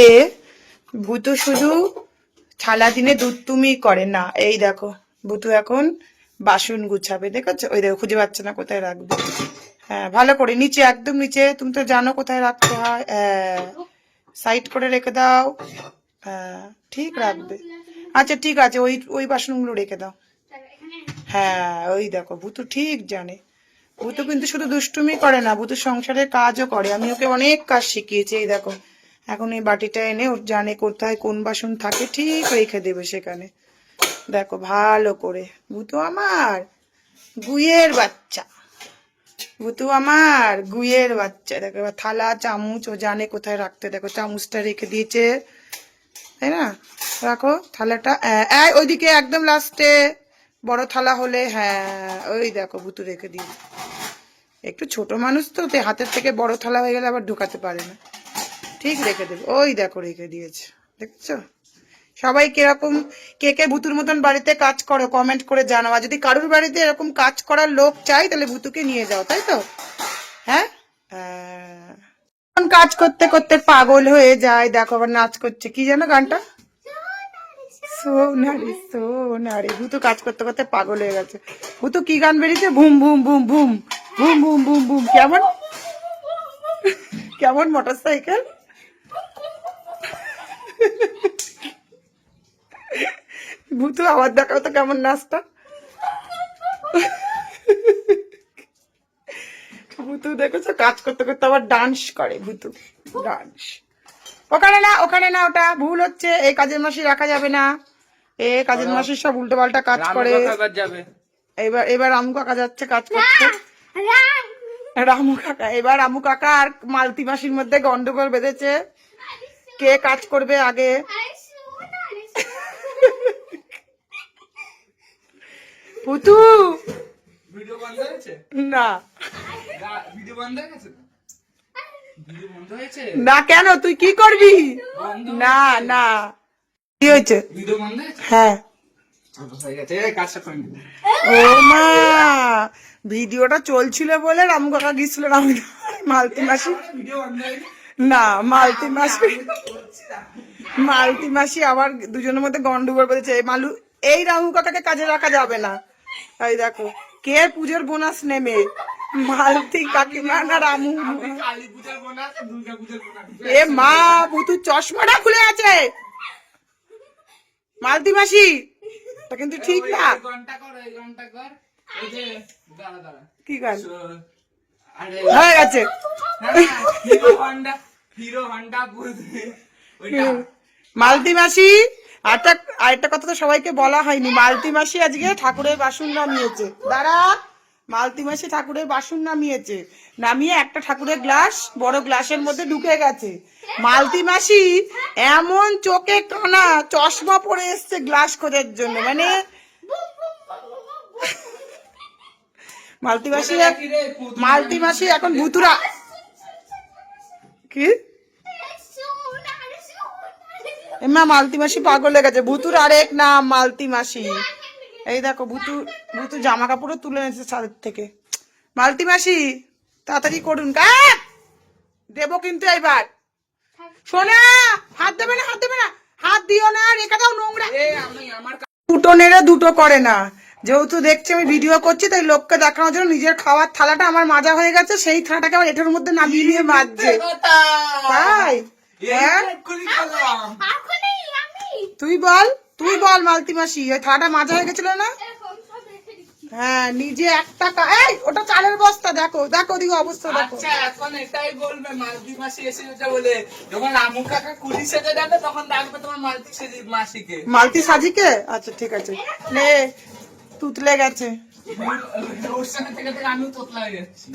এ, ভূতু শুধু ছালা দিনে দুধ তুমি করে না। এই দেখো, ভূতু এখন বাসন গুছাবে, দেখেছ? ওই দেখো, খুঁজে পাচ্ছে না কোথায় রাখবে। হ্যাঁ ভালো করে নিচে, একদম নিচে, তুমি তো জানো কোথায় রাখতে হয়। সাইড করে রেখে দাও। হ্যাঁ ঠিক রাখবে। আচ্ছা ঠিক আছে, ওই ওই বাসনগুলো রেখে দাও। হ্যাঁ ওই দেখো, ভূতু ঠিক জানে। ভূতু কিন্তু শুধু দুষ্টুমি করে না, ভূতু সংসারের কাজও করে। আমি ওকে অনেক কাজ শিখিয়েছি, এই দেখো। এখন এই বাটিটা এনে ওর জানে কোথায় কোন বাসন থাকে ঠিক রেখে দেবে সেখানে। দেখো ভালো করে। ভূতু আমার গুইয়ের বাচ্চা। ভূতু আমার গুইয়ের বাচ্চা। দেখো এবার থালা, চামচ, ও জানে কোথায় রাখতে। দেখো চামচটা রেখে দিয়েছে। তাই না? রাখো থালাটা। ওইদিকে একদম লাস্টে। বড় থালা হলে হ্যাঁ ওই দেখো ভুতু রেখে দিই একটু ছোট মানুষ তে হাতের থেকে বড় থালা হয়ে গেলে আবার ঢোকাতে পারে না। ঠিক রেখে দেবে। ওই দেখো রেখে দিয়েছে। দেখছ? সবাই কীরকম কে কে ভুতুর মতন বাড়িতে কাজ করো কমেন্ট করে জানাও। আর যদি কারোর বাড়িতে এরকম কাজ করার লোক চাই, তাহলে ভুতুকে নিয়ে যাও, তাই তো? হ্যাঁ? কাজ করতে করতে পাগল হয়ে যায়। দেখো আবার নাচ করছে। কি জানো গানটা? সোনারে সোনারে। ভুতু কাজ করতে করতে পাগল হয়ে গেছে। ভুতু কি গান বেরিয়েছে? Boom boom boom boom boom boom boom boom কেমন? কেমন মোটর সাইকেল ভূতু আবার দেখাও তো কেমন নাচটা। ভূতু দেখেছ? কাজ করতে করতে আবার ডান্স করে ভূতু। ডান্স ওখানে না ওখানে না ওটা ভুল হচ্ছে। এই কাজের মাসি রাখা যাবে না। এ কাজের মাসি সব উল্টো পাল্টা কাজ করে এবার এবার রামু কাকা যাচ্ছে কাজ করতে। রামু। কাকা এবার রামু কাকা আর মালতি মাসির মধ্যে গন্ডগোল বেঁধেছে। কে কাজ করবে আগে? পুতু। ভিডিও বন্ধ হয়েছে? না। ভিডিও বন্ধ হয়ে হয়েছে? না কেন? তুই কি করবি? না না। কি হয়েছে? হ্যাঁ। ও মা! ভিডিওটা চলছিল বলে রামু কাকা গিয়েছিল রামু মালতি মাসি। না মালতি মাসি। মালতি মাসি আবার দুজনের মধ্যে গন্ডগোল এই মালু এই রামু কাকাকে কাজে রাখা যাবে না। এই দেখো কে পুজোর বোনাস নেমে মালতি কাকিমা না রামু? এ মা বুতু চশমাটা খুলে আছে। মালতি মাসি তা কিন্তু ঠিক না। কি গান? হয়ে গেছে। হিরো হন্ডা হিরো হন্ডা বুঝে ওইটা। মালতি মাসি আরেকটা আরেকটা কথা তো সবাইকে বলা হয়নি মালতি মাসি আজকে ঠাকুরের বাসন নামিয়েছে। দাঁড়া মালতি মাসি ঠাকুরের বাসন নামিয়েছে। নামিয়ে একটা ঠাকুরের গ্লাস বড় গ্লাসের মধ্যে ঢুকে গেছে। মালতি মাসি এমন চোখে কানা চশমা পরে এসছে গ্লাস খোঁজার জন্য মানে মালতি মাসি মালতি মাসি এখন ভুতুরা। কি? এমা মালতি মাসি পাগল হয়ে গেছে। ভুতুর আরেক নাম মালতি মাসি। এই দেখো ভুতু ভুতু জামা কাপড়ও তুলে এনেছে ছাদের থেকে। মালতি মাসি তাড়াতাড়ি করুন। কাক দেবো কিন্তু এইবার। শোনা হাত দেবে না হাত দেবে না। হাত দিও না রেখে দাও নোংরা। আমার দুটো নেড়ে দুটো করে না। যেহেতু দেখছি আমি ভিডিও করছি তাই লোককে দেখানোর জন্য নিজের খাওয়ার থালাটা আমার মাজা হয়ে গেছে সেই থালাটাকে আবার এটার মধ্যে নামিয়ে নিয়ে মাজছে কথা। তাই? তুই বল তুই বল মালতি মাসি ওই থালাটা মাজা হয়ে গেছিল না? হ্যাঁ নিজে একটা কা- এই ওটা চালের বস্তা দেখো দেখো ওদিকে অবস্থা দেখো। আচ্ছা এখন এটাই বলবে মালতি মাসি এসে যেটা বলে যখন রামু কাকা কুড়ি সেজে যাবে তখন ডাকবে তোমার মালতি সেজে মাসিকে। মালতি সাজিকে? আচ্ছা ঠিক আছে। নে তুতলে গেছে। ওর সঙ্গে থেকে থেকে আমিও তোতলা হয়ে যাচ্ছি